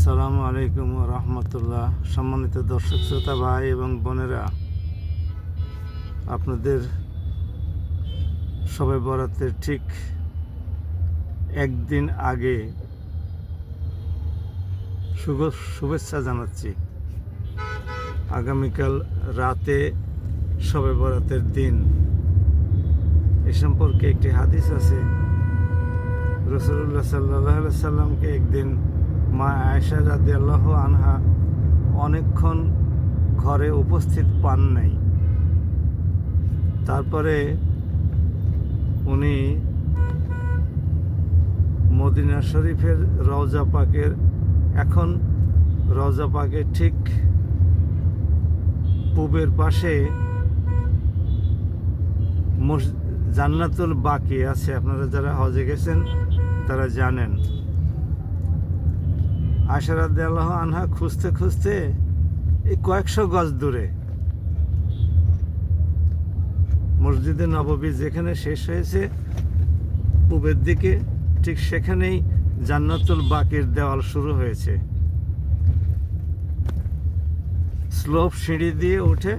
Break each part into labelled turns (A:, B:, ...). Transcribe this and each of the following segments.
A: আসসালামু আলাইকুম রহমতুল্লাহ। সম্মানিত দর্শক শ্রোতা, ভাই এবং বোনেরা, আপনাদের সবাই বরাতের ঠিক একদিন আগে শুভ শুভেচ্ছা জানাচ্ছি। আগামীকাল রাতে সবে বরাতের দিন। এ সম্পর্কে একটি হাদিস আছে। রসুল্লাহ সাল্লাহ সাল্লামকে একদিন মা আয়েশা রাদি আল্লাহ আনহা অনেকক্ষণ ঘরে উপস্থিত পান নাই। তারপরে উনি মদিনা শরীফের রওজা পাকের, এখন রওজা পাকের ঠিক পূবের পাশে জান্নাতুল বাকি আছে। আপনারা যারা হজে গেছেন, তারা জানেন। আশারাদ আল্লাহ আনহা খুঁজতে খুঁজতে এই কয়েকশো গজ দূরে। মসজিদে নববী যেখানে শেষ হয়েছে, পূবের দিকে ঠিক সেখানেই জান্নাতুল বাকির দেওয়াল শুরু হয়েছে। স্লোপ সিঁড়ি দিয়ে উঠে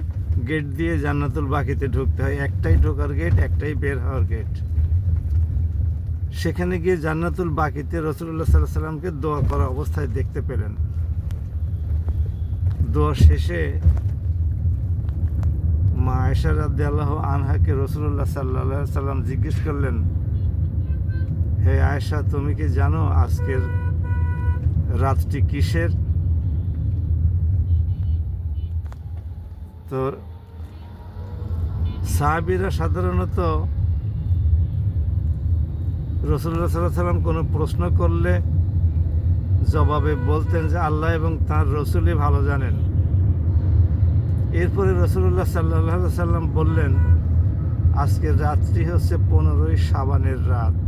A: গেট দিয়ে জান্নাতুল বাকিতে ঢুকতে হয়। একটাই ঢোকার গেট, একটাই বের হওয়ার গেট। সেখানে গিয়ে জান্নাতুল বাকিতে রসুল্লাহ সাল্লাহ সাল্লামকে দোয়া করা অবস্থায় দেখতে পেলেন। দোয়া শেষে মা আয়সা রাদ্দি আল্লাহ আনহাকে রসুল্লাহ সাল্লাহ সাল্লাম জিজ্ঞেস করলেন, হে আয়েশা, তুমি কি জানো আজকের রাতটি কিসের? তো সাহাবিরা সাধারণত রসুল্লাহ সাল্লাহ সাল্লাম কোনো প্রশ্ন করলে জবাবে বলতেন যে আল্লাহ এবং তার রসুলই ভালো জানেন। এরপরে রসুল্লাহ সাল্লাহ সাল্লাম বললেন আজকের রাত্রি হচ্ছে পনেরোই সাবানের রাত।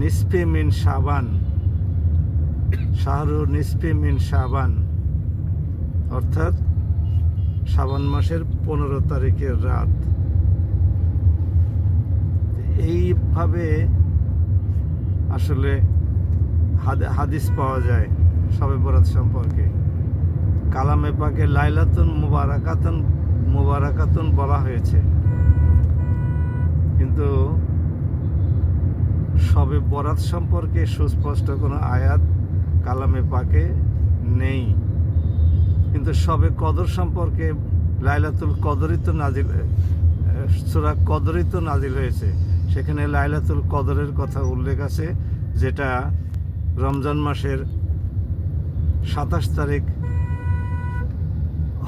A: নিসফে মিন সাবান শাহরু নিসফে মিন সাবান অর্থাৎ শ্রাবণ মাসের পনেরো তারিখের রাত। এইভাবে আসলে হাদ- হাদিস পাওয়া যায় সবে বরাত সম্পর্কে। কালামে পাকে লাইলাতুন মুবারাকাতুন মুবারাকাতুন বলা হয়েছে। কিন্তু সবে বরাত সম্পর্কে সুস্পষ্ট কোনো আয়াত কালামে পাকে নেই। কিন্তু সবে কদর সম্পর্কে লাইলাতুল কদরই তো নাজিল সুরা কদরই তো নাজিল হয়েছে। সেখানে লাইলাতুল কদরের কথা উল্লেখ আছে, যেটা রমজান মাসের সাতাশ তারিখ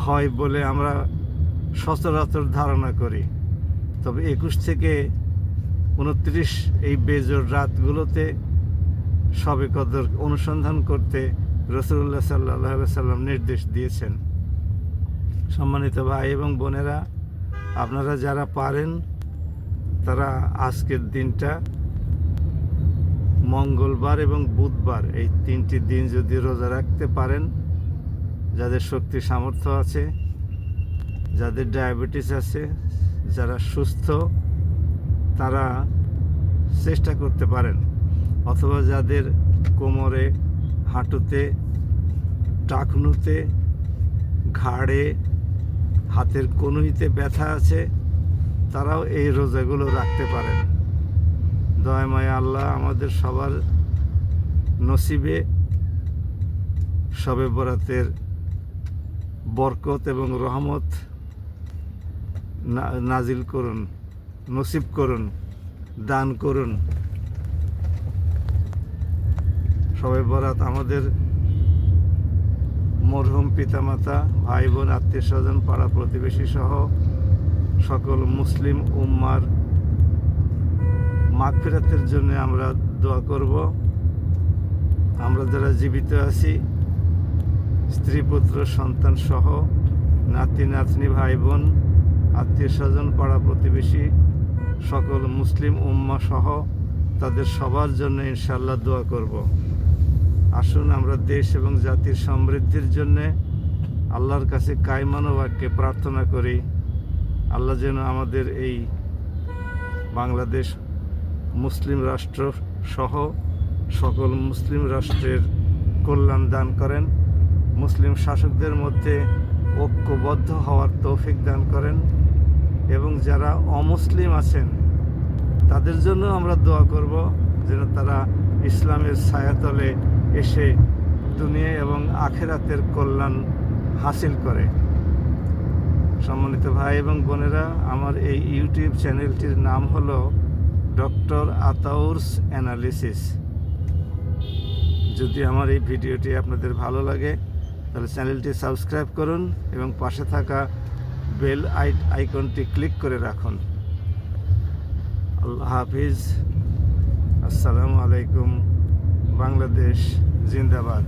A: হয় বলে আমরা সচরাচর ধারণা করি। তবে একুশ থেকে উনত্রিশ এই বেজোর রাতগুলোতে সবে কদর অনুসন্ধান করতে রসুল্লাহ সাল্লাহ সাল্লাম নির্দেশ দিয়েছেন। সম্মানিত ভাই এবং বোনেরা, আপনারা যারা পারেন তারা আজকের দিনটা মঙ্গলবার এবং বুধবার, এই তিনটি দিন যদি রোজা রাখতে পারেন, যাদের শক্তি সামর্থ্য আছে, যাদের ডায়াবেটিস আছে, যারা সুস্থ, তারা চেষ্টা করতে পারেন। অথবা যাদের কোমরে, হাঁটুতে টাকনুতে ঘাড়ে, হাতের কনুইতে ব্যথা আছে তারাও এই রোজাগুলো রাখতে পারেন। দয়াময় আল্লাহ আমাদের সবার নসিবে সবে বরাতের বরকত এবং রহমত নাজিল করুন, নসিব করুন, দান করুন। সবে বরাত আমাদের মরহুম পিতামাতা, ভাই বোন, আত্মীয় স্বজন, পাড়া প্রতিবেশী সহ সকল মুসলিম উম্মার মাগফিরাতের জন্য আমরা দোয়া করব। আমরা যারা জীবিত আছি, স্ত্রী, পুত্র, সন্তান সহ, নাতি, নাতনি, ভাই, বোন, আত্মীয় স্বজন, পাড়া প্রতিবেশী, সকল মুসলিম উম্মা সহ তাদের সবার জন্য ইনশাল্লাহ দোয়া করব। আসুন আমরা দেশ এবং জাতির সমৃদ্ধির জন্যে আল্লাহর কাছে কায়মানো বাক্যে প্রার্থনা করি। আল্লাহ যেন আমাদের এই বাংলাদেশ মুসলিম রাষ্ট্র সহ সকল মুসলিম রাষ্ট্রের কল্যাণ দান করেন। মুসলিম শাসকদের মধ্যে ঐক্যবদ্ধ হওয়ার তৌফিক দান করেন এবং যারা অমুসলিম আছেন, তাদের জন্য আমরা দোয়া করব যেন তারা ইসলামের ছায়াতলে এসে দুনিয়া এবং আখেরাতের কল্যাণ হাসিল করে। সম্মানিত ভাই এবং বোনেরা, আমার এই ইউটিউব চ্যানেলটির নাম হলো ডক্টর আতাউরস অ্যানালিসিস। যদি আমার এই ভিডিওটি আপনাদের ভালো লাগে, তাহলে চ্যানেলটি সাবস্ক্রাইব করুন এবং পাশে থাকা বেল আই আইকনটি ক্লিক করে রাখুন। আল্লাহ হাফিজ। আসসালামু আলাইকুম, বাংলাদেশ, জিন্দাবাদ।